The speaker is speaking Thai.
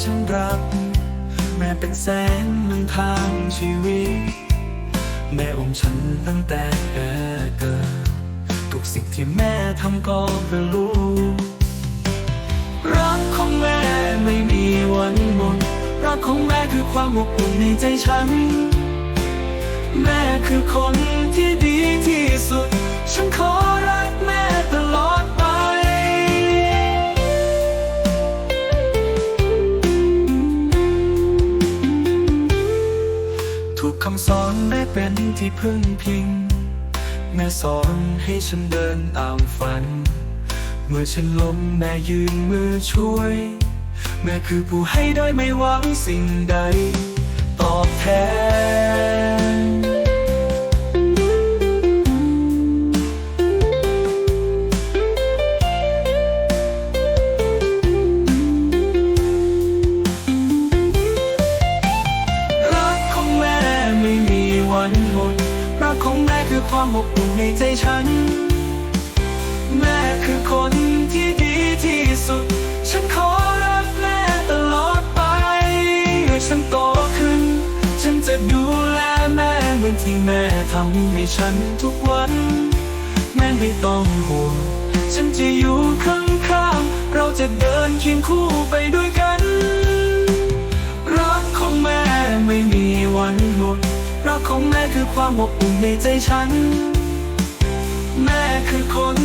ฉันรัก แม่เป็นแสงนำทางชีวิต แม่อมฉันตั้งแต่เกิด ทุกสิ่งที่แม่ทำก็เพื่อลูกรักของแม่ไม่มีวันหมด รักของแม่คือความอบอุ่นในใจฉัน แม่คือคนำสอนได้เป็นที่พึ่งพิง แม่สอนให้ฉันเดินตามฝัน เมื่อฉันล้มแม่ยืนมือช่วย แม่คือผู้ให้ไดยไม่หวังสิ่งใด ตอบแทนันหมดรักของแม่คือความอบอุ่นในใจฉัน แม่คือคนที่ดีที่สุด ฉันขอรักแม่ตลอดไปเมื่อฉันโตขึ้น ฉันจะดูแลแม่เหมือนที่แม่ทำให้ฉันทุกวัน แม่ไม่ต้องห่วง ฉันจะอยู่ข้างๆเราจะเดินเคียงคู่ไปด้วยกัน แม่คือความอบอุ่นในใจฉัน แม่คือคน